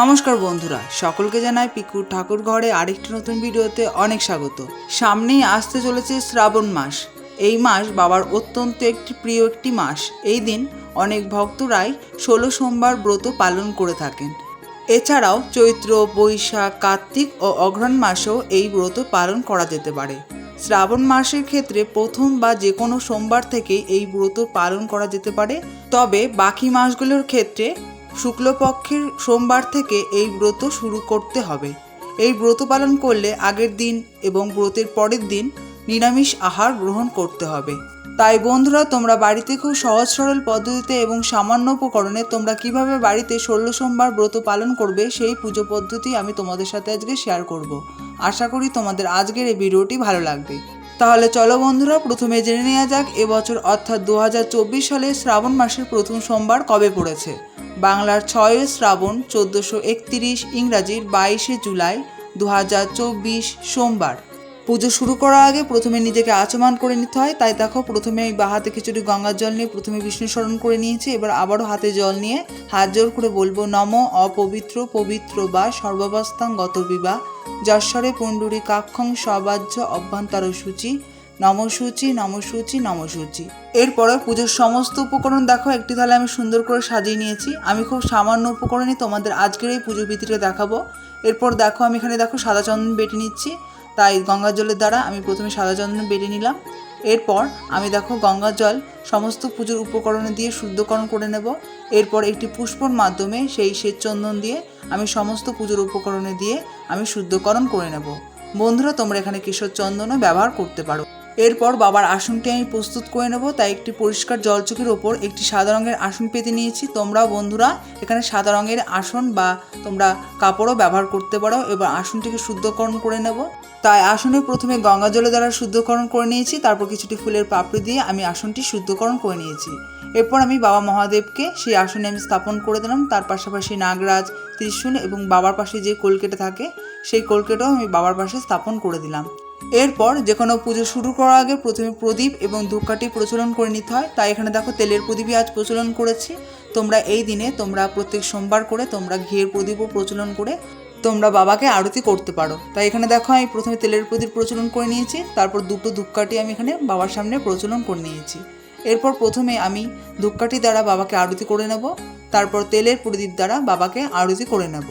নমস্কার বন্ধুরা, সকলকে জানাই পিকুর ঠাকুর ঘরে আরেকটি নতুন ভিডিওতে অনেক স্বাগত। সামনেই আসতে চলেছে শ্রাবণ মাস। এই মাস বাবার অত্যন্ত একটি প্রিয় একটি মাস। এই দিন অনেক ভক্তরাই ষোলো সোমবার ব্রত পালন করে থাকেন। এছাড়াও চৈত্র, বৈশাখ, কার্তিক ও অঘ্রাণ মাসেও এই ব্রত পালন করা যেতে পারে। শ্রাবণ মাসের ক্ষেত্রে প্রথম বা যে কোনো সোমবার থেকে এই ব্রত পালন করা যেতে পারে। তবে বাকি মাসগুলোর ক্ষেত্রে শুক্লপক্ষের সোমবার থেকে এই ব্রত শুরু করতে হবে। এই ব্রত পালন করলে আগের দিন এবং ব্রতের পরের দিন নিরামিষ আহার গ্রহণ করতে হবে। তাই বন্ধুরা, তোমরা বাড়িতে খুব সহজ সরল পদ্ধতিতে এবং সামান্য উপকরণে তোমরা কীভাবে বাড়িতে ষোলো সোমবার ব্রত পালন করবে সেই পুজো পদ্ধতি আমি তোমাদের সাথে আজকে শেয়ার করব। আশা করি তোমাদের আজকের এই ভিডিওটি ভালো লাগবে। তাহলে চলো বন্ধুরা, প্রথমে জেনে নেওয়া যাক, এবছর অর্থাৎ দু হাজার চব্বিশ সালে শ্রাবণ মাসের প্রথম সোমবার কবে পড়েছে? বাংলার ছয়ই শ্রাবণ, চোদ্দোশো একতিরিশ ইংরাজির বাইশে জুলাই দু হাজার চব্বিশ সোমবার। পুজো শুরু করার আগে প্রথমে নিজেকে আচমান করে নিতে হয়। তাই দেখো, প্রথমে বা হাতে কিছুটি গঙ্গার জল নিয়ে প্রথমে বিষ্ণু স্মরণ করে নিয়েছি। এবার আবারও হাতে জল নিয়ে হাত জোর করে বলব, নম অপবিত্র পবিত্র বা সর্বাবস্থাং গত বিবাহ যশ্বরে পুণ্ডরী কাক্ষং সবাহ্য অভ্যন্তর সূচি। নমসূচি নমসূচি নমসূচি এরপরে পুজোর সমস্ত উপকরণ দেখো, একটি থালে আমি সুন্দর করে সাজিয়ে নিয়েছি। আমি খুব সামান্য উপকরণে তোমাদের আজকের এই পুজো বিধিটা দেখাবো। এরপর দেখো, আমি এখানে দেখো সাদা চন্দন বেটে নিচ্ছি। তাই গঙ্গা জলের দ্বারা আমি প্রথমে সাদা চন্দন বেড়ে নিলাম। এরপর আমি দেখো গঙ্গা জল সমস্ত পুজোর উপকরণে দিয়ে শুদ্ধকরণ করে নেব। এরপর একটি পুষ্পর মাধ্যমে সেই শ্বেত চন্দন দিয়ে আমি সমস্ত পুজোর উপকরণে দিয়ে আমি শুদ্ধকরণ করে নেব। বন্ধুরা, তোমরা এখানে কেশর চন্দনও ব্যবহার করতে পারো। এরপর বাবার আসনটি আমি প্রস্তুত করে নেব, তাই একটি পরিষ্কার জলচোখের ওপর একটি সাদা রঙের আসন পেতে নিয়েছি। তোমরাও বন্ধুরা, এখানে সাদা রঙের আসন বা তোমরা কাপড়ও ব্যবহার করতে পারো, এবার আসনটিকে শুদ্ধকরণ করে নেব। তাই আসনে প্রথমে গঙ্গা জলে দ্বারা শুদ্ধকরণ করে নিয়েছি, তারপর কিছুটি ফুলের পাপড়ি দিয়ে আমি আসনটি শুদ্ধকরণ করে নিয়েছি। এরপর আমি বাবা মহাদেবকে সেই আসনে আমি স্থাপন করে দিলাম, তার পাশাপাশি নাগরাজ, ত্রিশূল এবং বাবার পাশে যে কোলকেটে থাকে, সেই কোলকেটও আমি বাবার পাশে স্থাপন করে দিলাম। এরপর যে কোনো পুজো শুরু করার আগে প্রথমে প্রদীপ এবং ধূপকাঠি প্রচলন করে নিতে হয়। তাই এখানে দেখো তেলের প্রদীপই আজ প্রচলন করেছি। তোমরা এই দিনে তোমরা প্রত্যেক সোমবার করে তোমরা ঘিয়ের প্রদীপও প্রচলন করে তোমরা বাবাকে আরতি করতে পারো। তাই এখানে দেখো আমি প্রথমে তেলের প্রদীপ প্রচলন করে নিয়েছি, তারপর দুটো ধূপকাঠি আমি এখানে বাবার সামনে প্রচলন করে নিয়েছি। এরপর প্রথমে আমি ধূপকাঠি দ্বারা বাবাকে আরতি করে নেব, তারপর তেলের প্রদীপ দ্বারা বাবাকে আরতি করে নেব।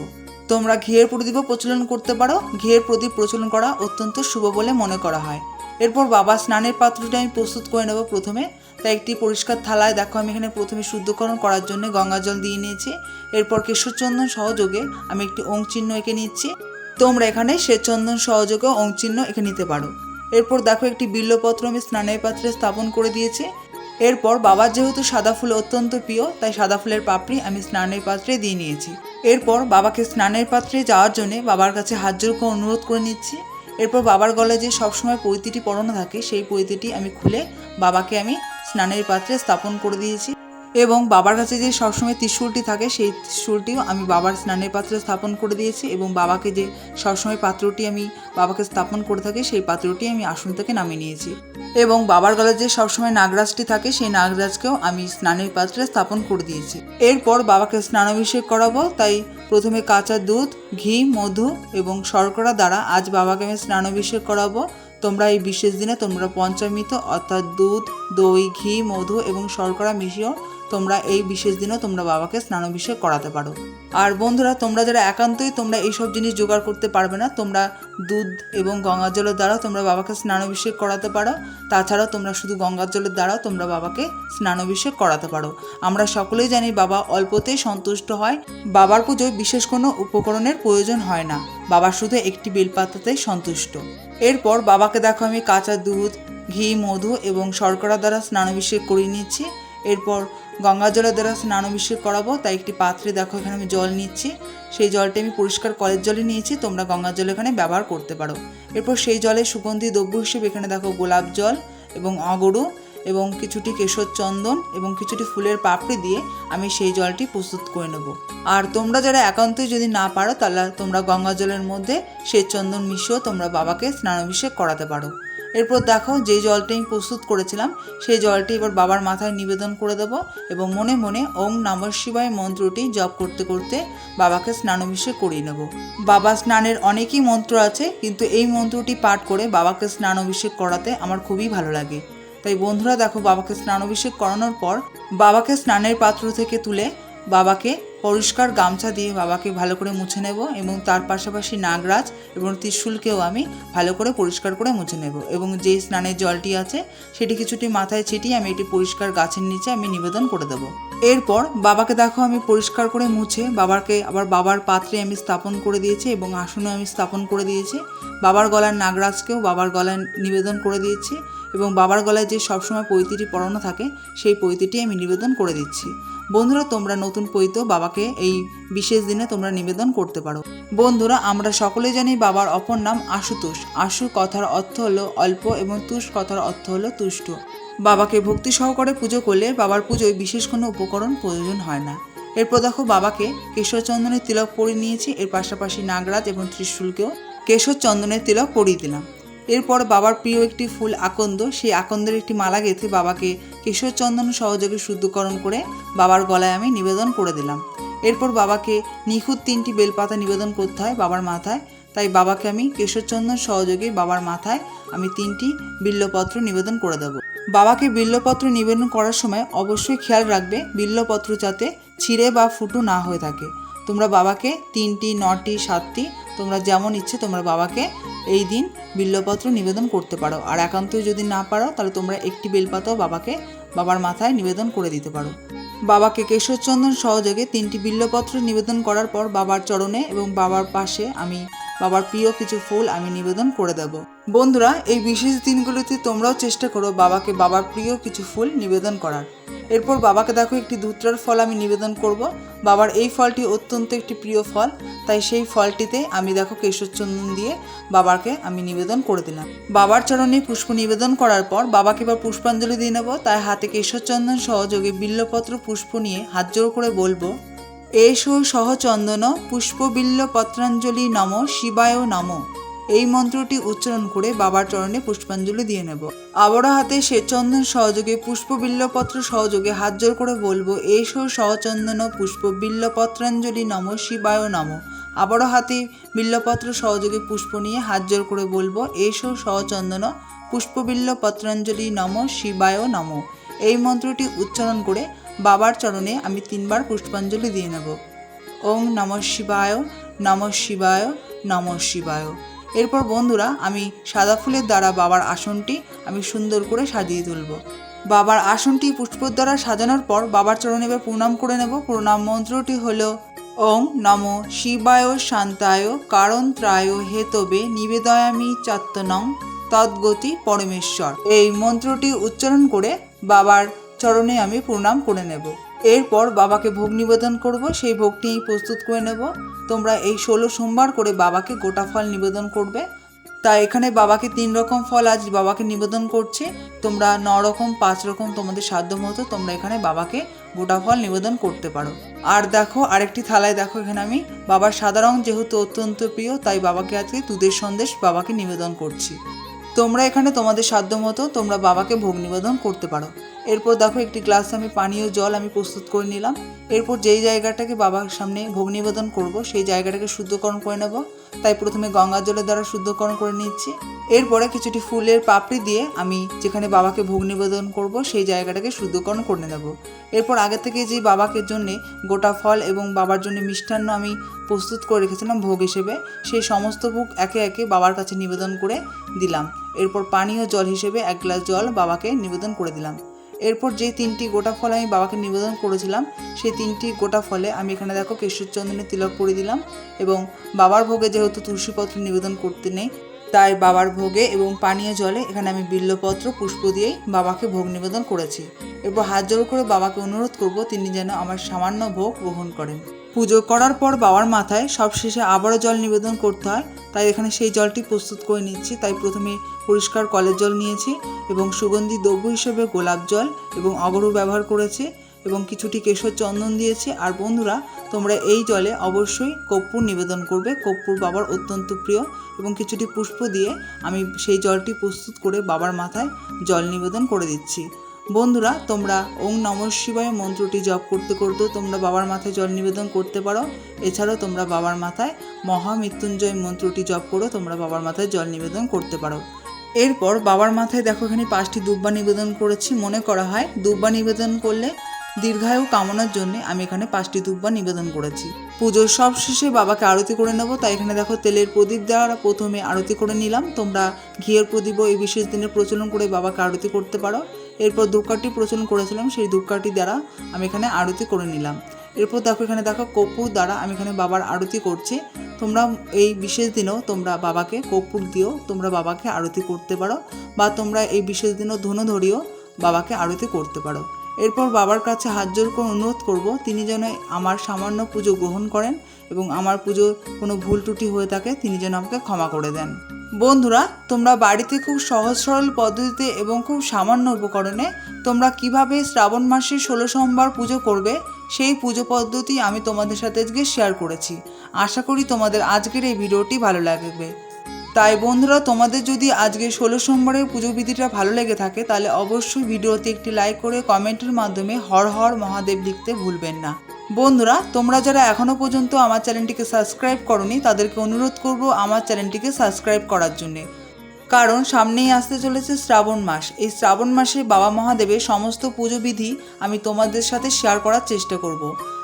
তোমরা ঘিয়ের প্রদীপও প্রচলন করতে পারো। ঘিয়ের প্রদীপ প্রচলন করা অত্যন্ত শুভ বলে মনে করা হয়। এরপর বাবা স্নানের পাত্রটি আমি প্রস্তুত করে নেব প্রথমে। তাই একটি পরিষ্কার থালায়, দেখো আমি এখানে প্রথমে শুদ্ধকরণ করার জন্য গঙ্গা জল দিয়ে নিয়েছি। এরপর কেশরচন্দন সহযোগে আমি একটি ওং চিহ্ন এঁকে নিচ্ছি। তোমরা এখানে শ্বেতচন্দন সহযোগে চিহ্ন এঁকে নিতে পারো। এরপর দেখো একটি বিল্লপত্র আমি স্নানের পাত্রে স্থাপন করে দিয়েছি। এরপর বাবার যেহেতু সাদা ফুল অত্যন্ত প্রিয়, তাই সাদা ফুলের পাপড়ি আমি স্নানের পাত্রে দিয়ে নিয়েছি। এরপর বাবাকে স্নানের পাত্রে যাওয়ার জন্য বাবার কাছে হাত জোর করে অনুরোধ করে নিচ্ছি। এরপর বাবার গলায় যে সবসময় পৈতিটি পরানো থাকে, সেই পৈতিটি আমি খুলে বাবাকে আমি স্নানের পাত্রে স্থাপন করে দিয়েছি। এবং বাবার কাছে যে সবসময় ত্রিশূলটি থাকে, সেই ত্রিশূলটিও আমি বাবার স্নানের পাত্রে স্থাপন করে দিয়েছি এবং বাবাকে যে সবসময় পাত্রটি আমি বাবাকে স্থাপন করে থাকি, সেই পাত্রটি আমি আসন থেকে নামিয়ে নিয়েছি। এবং বাবার গলায় যে সবসময় নাগরাজটি থাকে, সেই নাগরাজকেও আমি স্নানের পাত্রে স্থাপন করে দিয়েছি। এরপর বাবাকে স্নানাভিষেক করাবো, তাই প্রথমে কাঁচা দুধ, ঘি, মধু এবং শর্করা দ্বারা আজ বাবাকে আমি স্নানাভিষেক করাবো। তোমরা এই বিশেষ দিনে তোমরা পঞ্চামৃত অর্থাৎ দুধ, দই, ঘি, মধু এবং শর্করা মিশিয়েও তোমরা এই বিশেষ দিনেও তোমরা বাবাকে স্নানাভিষেক করাতে পারো। আর বন্ধুরা, তোমরা যারা একান্তই তোমরা এইসব জিনিস জোগাড় করতে পারবে না, তোমরা দুধ এবং গঙ্গার জলের দ্বারা তোমরা বাবাকে স্নানাভিষেক করাতে পারো। তাছাড়াও তোমরা শুধু গঙ্গার জলের দ্বারাও তোমরা বাবাকে স্নানাভিষেক করাতে পারো। আমরা সকলেই জানি বাবা অল্পতেই সন্তুষ্ট হয়। বাবার পুজোয় বিশেষ কোনো উপকরণের প্রয়োজন হয় না। বাবা শুধু একটি বেলপাতাতেই সন্তুষ্ট। এরপর বাবাকে দেখো, আমি কাঁচা দুধ, ঘি, মধু এবং শর্করা দ্বারা স্নানাভিষেক করিয়ে নিচ্ছি। এরপর গঙ্গা জলের দ্বারা স্নানাভিষেক করাবো, তাই একটি পাত্রে দেখো এখানে আমি জল নিচ্ছি। সেই জলটি আমি পরিষ্কার কলের জলে নিয়েছি, তোমরা গঙ্গা জল এখানে ব্যবহার করতে পারো। এরপর সেই জলে সুগন্ধি দ্রব্য হিসেবে এখানে দেখো গোলাপ জল এবং অগরু এবং কিছুটি কেশর চন্দন এবং কিছুটি ফুলের পাপড়ি দিয়ে আমি সেই জলটি প্রস্তুত করে নেব। আর তোমরা যারা একান্তই যদি না পারো, তাহলে তোমরা গঙ্গা জলের মধ্যে সেই চন্দন মিশিয়েও তোমরা বাবাকে স্নানাভিষেক করাতে পারো। এরপর দেখো যে জলটা আমি প্রস্তুত করেছিলাম, সেই জলটি এবার বাবার মাথায় নিবেদন করে দেব এবং মনে মনে ওম নমঃ শিবায় মন্ত্রটি জপ করতে করতে বাবাকে স্নানাভিষেক করিয়ে নেব। বাবা স্নানের অনেকই মন্ত্র আছে, কিন্তু এই মন্ত্রটি পাঠ করে বাবাকে স্নানাভিষেক করাতে আমার খুবই ভালো লাগে। তাই বন্ধুরা দেখো, বাবাকে স্নানাভিষেক করানোর পর বাবাকে স্নানের পাত্র থেকে তুলে বাবাকে পরিষ্কার গামছা দিয়ে বাবাকে ভালো করে মুছে নেব এবং তার পাশাপাশি নাগরাজ এবং ত্রিশূলকেও আমি ভালো করে পরিষ্কার করে মুছে নেব এবং যে স্নানের জলটি আছে সেটি কিছুটি মাথায় ছিটিয়ে আমি এটি পরিষ্কার গাছের নিচে আমি নিবেদন করে দেবো। এরপর বাবাকে দেখো আমি পরিষ্কার করে মুছে বাবাকে আবার বাবার পাত্রে আমি স্থাপন করে দিয়েছি এবং আসনও আমি স্থাপন করে দিয়েছি। বাবার গলার নাগরাজকেও বাবার গলায় নিবেদন করে দিয়েছি এবং বাবার গলায় যে সবসময় পৈতিটি পরানো থাকে সেই পৈতিটি আমি নিবেদন করে দিচ্ছি। বন্ধুরা, তোমরা নতুন পৈত বাবাকে এই বিশেষ দিনে তোমরা নিবেদন করতে পারো। বন্ধুরা, আমরা সকলে জানি বাবার অপর নাম আশুতোষ। আশু কথার অর্থ হলো অল্প এবং তুষ কথার অর্থ হলো তুষ্ট। বাবাকে ভক্তি সহকারে পুজো করলে বাবার পুজোয় বিশেষ কোনো উপকরণ প্রয়োজন হয় না। এরপর দেখো, বাবাকে কেশর চন্দনের তিলক পরিয়ে নিয়েছি। এর পাশাপাশি নাগরাজ এবং ত্রিশূলকেও কেশর চন্দনের তিলক পরিয়ে দিলাম। এরপর বাবার প্রিয় একটি ফুল আকন্দ, সেই আকন্দের একটি মালা গেঁথে বাবাকে কেশর চন্দন সহযোগে শুদ্ধকরণ করে বাবার গলায় আমি নিবেদন করে দিলাম। এরপর বাবাকে নিখুঁত তিনটি বেলপাতা নিবেদন করতে হয় বাবার মাথায়, তাই বাবাকে আমি কেশরচন্দন সহযোগে বাবার মাথায় আমি তিনটি বিল্লপত্র নিবেদন করে দেব। বাবাকে বিল্লপত্র নিবেদন করার সময় অবশ্যই খেয়াল রাখবে বিল্লপত্র যাতে ছিঁড়ে বা ফুটো না হয়ে থাকে। তোমরা বাবাকে তিনটি, নটি, সাতটি, তোমরা যেমন ইচ্ছে তোমরা বাবাকে এই দিন বিল্লপত্র নিবেদন করতে পারো। আর একান্তই যদি না পারো, তাহলে তোমরা একটি বেলপাতাও বাবাকে, বাবার মাথায় নিবেদন করে দিতে পারো। বাবাকে কেশরচন্দন সহযোগে তিনটি বিল্লপত্র নিবেদন করার পর বাবার চরণে এবং বাবার পাশে আমি, বাবার প্রিয় কিছু ফুল আমি নিবেদন করে দেব। বন্ধুরা, এই বিশেষ দিনগুলোতে তোমরাও চেষ্টা করো বাবাকে, বাবার প্রিয় কিছু ফুল নিবেদন করার। এরপর বাবাকে দেখো একটি ধুত্রার ফল আমি নিবেদন করব। বাবার এই ফলটি অত্যন্ত একটি প্রিয় ফল, তাই সেই ফলটিতে আমি দেখো কেশরচন্দন দিয়ে বাবাকে আমি নিবেদন করে দিলাম। বাবার চরণে পুষ্প নিবেদন করার পর বাবাকে এবার পুষ্পাঞ্জলি দিয়ে নেব। তাই হাতে কেশরচন্দন সহযোগে বিল্লপত্র পুষ্প নিয়ে হাত জোর করে বলব, এসো সহচন্দন পুষ্পবিল্ল পত্রাঞ্জলি নম শিবায় নম। এই মন্ত্রটি উচ্চারণ করে বাবার চরণে পুষ্পাঞ্জলি দিয়ে নেব। আবারও হাতে শ্বেতচন্দন সহযোগে পুষ্পবিল্লপত্র সহযোগে হাত জোর করে বলব, এসো সহচন্দন পুষ্পবিল্লপত্রাঞ্জলি নম শিবায় নম। আবারও হাতে বিল্লপত্র সহযোগে পুষ্প নিয়ে হাত জোর করে বলব, এসো সহচন্দন পুষ্পবিল্ল পত্রাঞ্জলি নম শিবায় নম। এই মন্ত্রটি উচ্চারণ করে বাবার চরণে আমি তিনবার পুষ্পাঞ্জলি দিয়ে নেব। ওং নম শিবায় নম শিবায় নম শিবায়। এরপর বন্ধুরা, আমি সাদা ফুলের দ্বারা বাবার আসনটি আমি সুন্দর করে সাজিয়ে তুলব। বাবার আসনটি পুষ্পর দ্বারা সাজানোর পর বাবার চরণে এবার প্রণাম করে নেব। প্রণাম মন্ত্রটি হলো, ওম নম শিবায় শান্তায় কারণ ত্রায় হেতবে নিবেদয়ামি চাত্তনং তদ্গতি পরমেশ্বর। এই মন্ত্রটি উচ্চারণ করে বাবার চরণে আমি প্রণাম করে নেব। এরপর বাবাকে ভোগ নিবেদন করব, সেই ভোগটি প্রস্তুত করে নেব। তোমরা এই ষোলো সোমবার করে বাবাকে গোটা ফল নিবেদন করবে। তা এখানে বাবাকে তিন রকম ফল আজ বাবাকে নিবেদন করছে। তোমরা ন রকম, পাঁচ রকম তোমাদের সাধ্য মতো তোমরা এখানে বাবাকে গোটা ফল নিবেদন করতে পারো। আর দেখো, আরেকটি থালায় দেখো এখানে আমি। বাবার সাদা রং যেহেতু অত্যন্ত প্রিয়, তাই বাবাকে আজকে দুধের সন্দেশ বাবাকে নিবেদন করছি। তোমরা এখানে তোমাদের সাধ্য মতো তোমরা বাবাকে ভোগ নিবেদন করতে পারো। এরপর দেখো একটি গ্লাস আমি পানীয় জল আমি প্রস্তুত করে নিলাম। এরপর যেই জায়গাটাকে বাবার সামনে ভোগ নিবেদন করব, সেই জায়গাটাকে শুদ্ধকরণ করে নেব। তাই প্রথমে গঙ্গা জলের দ্বারা শুদ্ধকরণ করে নিচ্ছি। এরপরে কিছুটি ফুলের পাপড়ি দিয়ে আমি যেখানে বাবাকে ভোগ নিবেদন করব, সেই জায়গাটাকে শুদ্ধকরণ করে নেব। এরপর আগে থেকে যে বাবাকে জন্য গোটা ফল এবং বাবার জন্য মিষ্টান্ন আমি প্রস্তুত করে রেখেছিলাম ভোগ হিসেবে সেই সমস্ত ভোগ একে একে বাবার কাছে নিবেদন করে দিলাম। এরপর পানীয় জল হিসেবে এক গ্লাস জল বাবাকে নিবেদন করে দিলাম। এরপর যে তিনটি গোটা ফল আমি বাবাকে নিবেদন করেছিলাম, সেই তিনটি গোটা ফলে আমি এখানে দেখো কেশরচন্দনের তিলক করে দিলাম এবং বাবার ভোগে যেহেতু তুলসীপত্র নিবেদন করতে নেই তাই বাবার ভোগে এবং পানীয় জলে এখানে আমি বিল্লপত্র, পুষ্প দিয়েই বাবাকে ভোগ নিবেদন করেছি। এরপর হাত জোড় করে বাবাকে অনুরোধ করব তিনি যেন আমার সামান্য ভোগ গ্রহণ করেন। পুজো করার পর বাবার মাথায় সবশেষে আবারও জল নিবেদন করতে হয়, তাই এখানে সেই জলটি প্রস্তুত করে নিচ্ছি। তাই প্রথমে পরিষ্কার কলের জল নিয়েছি এবং সুগন্ধি দ্রব্য হিসেবে গোলাপ জল এবং অগরু ব্যবহার করেছি। এবং কিছুটি কেশর চন্দন দিয়েছি। আর বন্ধুরা, তোমরা এই জলে অবশ্যই কর্পূর নিবেদন করবে। কর্পূর বাবার অত্যন্ত প্রিয় এবং কিছুটি পুষ্প দিয়ে আমি সেই জলটি প্রস্তুত করে বাবার মাথায় জল নিবেদন করে দিচ্ছি। বন্ধুরা, তোমরা ওং নম শিবায় মন্ত্রটি জপ করতে করতেও তোমরা বাবার মাথায় জল নিবেদন করতে পারো। এছাড়াও তোমরা বাবার মাথায় মহামৃত্যুঞ্জয় মন্ত্রটি জপ করো তোমরা বাবার মাথায় জল নিবেদন করতে পারো। এরপর বাবার মাথায় দেখো এখানে পাঁচটি দুব্বা নিবেদন করেছি। মনে করা হয়, দুব্বা নিবেদন করলে দীর্ঘায়ু কামনার জন্য আমি এখানে পাঁচটি দুব্বা নিবেদন করেছি। পুজোর সব শেষে বাবাকে আরতি করে নেব, তাই এখানে দেখো তেলের প্রদীপ দ্বারা প্রথমে আরতি করে নিলাম। তোমরা ঘিয়ের প্রদীপও এই বিশেষ দিনে প্রচলন করে বাবাকে আরতি করতে পারো। এরপর ধূপকাঠি প্রচলন করেছিলাম, সেই ধূপকাঠি দ্বারা আমি এখানে আরতি করে নিলাম। এরপর দেখো এখানে দেখো কর্পূর দ্বারা আমি এখানে বাবার আরতি করছি। তোমরা এই বিশেষ দিনেও তোমরা বাবাকে কর্পূর দিয়েও তোমরা বাবাকে আরতি করতে পারো, বা তোমরা এই বিশেষ দিনও ধনু ধরিয়েও বাবাকে আরতি করতে পারো। এরপর বাবার কাছে হাত জোর করে অনুরোধ করব, তিনি যেন আমার সামান্য পুজো গ্রহণ করেন এবং আমার পুজো কোনো ভুল ত্রুটি হয়ে থাকে, তিনি যেন আমাকে ক্ষমা করে দেন। বন্ধুরা, তোমরা বাড়িতে খুব সহজ সরল পদ্ধতিতে এবং খুব সামান্য উপকরণে তোমরা কীভাবে শ্রাবণ মাসে ষোলো সোমবার পুজো করবে, সেই পুজো পদ্ধতি আমি তোমাদের সাথে আজকে শেয়ার করেছি। আশা করি তোমাদের আজকের এই ভিডিওটি ভালো লাগবে। তাই বন্ধুরা, তোমাদের যদি আজকে ষোলো সোমবারের পুজো বিধিটা ভালো লেগে থাকে, তাহলে অবশ্যই ভিডিওতে একটি লাইক করে কমেন্টের মাধ্যমে হর হর মহাদেব লিখতে ভুলবেন না। বন্ধুরা, তোমরা যারা এখনও পর্যন্ত আমার চ্যানেলটিকে সাবস্ক্রাইব করনি, তাদেরকে অনুরোধ করব আমার চ্যানেলটিকে সাবস্ক্রাইব করার জন্যে। কারণ সামনেই আসতে চলেছে শ্রাবণ মাস। এই শ্রাবণ মাসে বাবা মহাদেবের সমস্ত পুজো বিধি আমি তোমাদের সাথে শেয়ার করার চেষ্টা করব।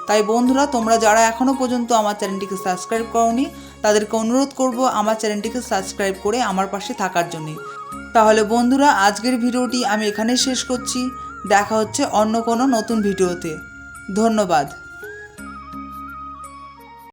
তাই বন্ধুরা, তোমরা যারা এখনও পর্যন্ত আমার চ্যানেলটিকে সাবস্ক্রাইব করনি তাদেরকে অনুরোধ করব আমার চ্যানেলটিকে সাবস্ক্রাইব করে আমার পাশে থাকার জন্যে। তাহলে বন্ধুরা, আজকের ভিডিওটি আমি এখানেই শেষ করছি। দেখা হচ্ছে অন্য কোনো নতুন ভিডিওতে। ধন্যবাদ।